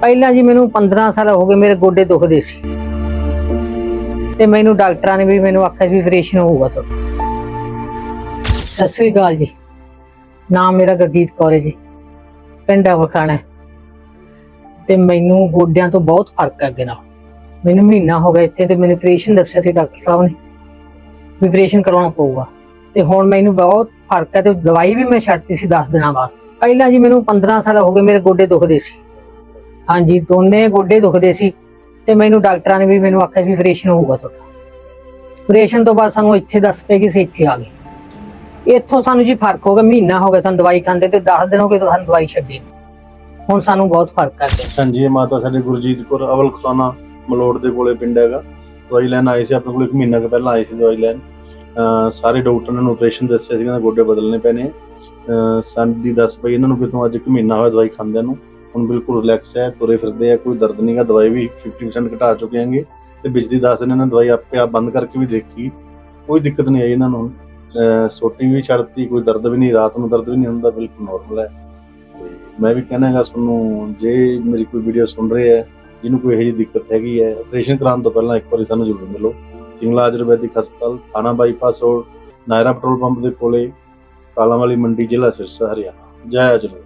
ਪਹਿਲਾਂ ਜੀ ਮੈਨੂੰ 15 ਸਾਲ ਹੋ ਗਏ ਮੇਰੇ ਗੋਡੇ ਦੁਖਦੇ ਸੀ। ਤੇ ਮੈਨੂੰ ਡਾਕਟਰਾਂ ਨੇ ਵੀ ਮੈਨੂੰ ਆਖਿਆ ਸੀ ਆਪਰੇਸ਼ਨ ਹੋਊਗਾ ਤੁਹਾਡਾ। ਸਤਿ ਸ੍ਰੀ ਅਕਾਲ ਜੀ। ਨਾਮ ਮੇਰਾ ਗਰਦੀਪ ਕੌਰ ਹੈ ਜੀ। ਪਿੰਡ ਅਵਖਾਣਾ ਹੈ। ਤੇ ਮੈਨੂੰ ਗੋਡਿਆਂ ਤੋਂ ਬਹੁਤ ਫ਼ਰਕ ਹੈ ਅੱਗੇ ਨਾਲ। ਮੈਨੂੰ ਮਹੀਨਾ ਹੋ ਗਿਆ ਇੱਥੇ ਤੇ ਮੈਨੂੰ ਆਪਰੇਸ਼ਨ ਦੱਸਿਆ ਸੀ ਡਾਕਟਰ ਸਾਹਿਬ ਨੇ ਵੀ ਆਪਰੇਸ਼ਨ ਕਰਾਉਣਾ ਪਊਗਾ। ਤੇ ਹੁਣ ਮੈਨੂੰ ਬਹੁਤ ਫ਼ਰਕ ਹੈ ਤੇ ਦਵਾਈ ਵੀ ਮੈਂ ਛੱਡਤੀ ਸੀ 10 ਦਿਨਾਂ ਵਾਸਤੇ। ਪਹਿਲਾਂ ਜੀ ਮੈਨੂੰ 15 ਸਾਲ ਹੋ ਗਏ ਮੇਰੇ ਗੋਡੇ ਦੁਖਦੇ ਸੀ। ਹਾਂਜੀ, ਦੋਨੇ ਗੋਡੇ ਦੁਖਦੇ ਸੀ ਤੇ ਮੈਨੂੰ ਡਾਕਟਰਾਂ ਨੇ ਵੀ ਮੈਨੂੰ ਆਖਿਆ ਸੀ ਆਪਰੇਸ਼ਨ ਹੋਊਗਾ ਤੁਹਾਡਾ। ਆਪਰੇਸ਼ਨ ਤੋਂ ਬਾਅਦ ਸਾਨੂੰ ਇੱਥੇ ਦੱਸ ਪਏ ਕਿ ਅਸੀਂ ਇੱਥੇ ਆ ਗਏ। ਇੱਥੋਂ ਸਾਨੂੰ ਜੀ ਫ਼ਰਕ ਹੋ ਗਿਆ, ਮਹੀਨਾ ਹੋ ਗਿਆ ਸਾਨੂੰ ਦਵਾਈ ਖਾਂਦੇ ਤੇ 10 ਦਿਨ ਹੋ ਗਏ ਸਾਨੂੰ ਦਵਾਈ ਛੱਡੀ। ਹੁਣ ਸਾਨੂੰ ਬਹੁਤ ਫ਼ਰਕ ਹੈ ਹਾਂਜੀ, ਇਹ ਮਾਤਾ ਸਾਡੇ ਗੁਰਜੀਤ ਕੌਰ ਅਵਲ ਖਸਾਨਾ ਮਲੋੜ ਦੇ ਕੋਲੇ ਪਿੰਡ ਹੈਗਾ। ਦਵਾਈ ਲੈਣ ਆਏ ਸੀ, ਆਪਣੇ ਕੋਲ ਇੱਕ ਮਹੀਨਾ ਕੁ ਪਹਿਲਾਂ ਆਏ ਸੀ ਦਵਾਈ ਲੈਣ। ਸਾਰੇ ਡਾਕਟਰ ਨੇ ਆਪਰੇਸ਼ਨ ਦੱਸਿਆ ਸੀ, ਕਹਿੰਦਾ ਗੋਡੇ ਬਦਲਣੇ ਪੈਣੇ ਸਾਡੀ ਦੱਸ ਪਈ ਇਹਨਾਂ ਨੂੰ ਕਿਤੋਂ ਅੱਜ ਇੱਕ ਮਹੀਨਾ ਹੋਇਆ ਦਵਾਈ ਖਾਂਦਿਆਂ ਨੂੰ। ਹੁਣ ਬਿਲਕੁਲ ਰਿਲੈਕਸ ਹੈ, ਤੁਰੇ ਫਿਰਦੇ ਆ, ਕੋਈ ਦਰਦ ਨਹੀਂਗਾ ਦਵਾਈ ਵੀ 50% ਘਟਾ ਚੁੱਕੇ ਹੈਗੇ। ਤੇ ਬਿਜਲੀ ਦੱਸ ਦਿਨ ਇਹਨਾਂ ਨੇ ਦਵਾਈ ਆਪੇ ਆਪ ਬੰਦ ਕਰਕੇ ਵੀ ਦੇਖੀ। ਕੋਈ ਦਿੱਕਤ ਨਹੀਂ ਆਈ ਇਹਨਾਂ ਨੂੰ। ਸੋਟੀ ਵੀ ਛੱਡਤੀ, ਕੋਈ ਦਰਦ ਵੀ ਨਹੀਂ, ਰਾਤ ਨੂੰ ਦਰਦ ਵੀ ਨਹੀਂ ਹੁੰਦਾ, ਬਿਲਕੁਲ ਨੋਰਮਲ ਹੈ। ਮੈਂ ਵੀ ਕਹਿਣਾ ਹੈਗਾ ਤੁਹਾਨੂੰ, ਜੇ ਮੇਰੀ ਕੋਈ ਵੀਡੀਓ ਸੁਣ ਰਹੇ ਹੈ, ਜਿਹਨੂੰ ਕੋਈ ਇਹੋ ਜਿਹੀ ਦਿੱਕਤ ਹੈਗੀ ਹੈ ਆਪਰੇਸ਼ਨ ਕਰਾਉਣ ਤੋਂ ਪਹਿਲਾਂ ਇੱਕ ਵਾਰੀ ਸਾਨੂੰ ਜ਼ਰੂਰ ਮਿਲੋ। ਸਿੰਗਲਾ ਆਯੁਰਵੈਦਿਕ ਹਸਪਤਾਲ, ਥਾਣਾ bypass road, Nayara petrol pump ਦੇ ਕੋਲੇ ਕਾਲਾਂ ਵਾਲੀ ਮੰਡੀ, ਜ਼ਿਲ੍ਹਾ ਸਿਰਸਾ, ਹਰਿਆਣਾ। ਜੈ ਅਜਲੋ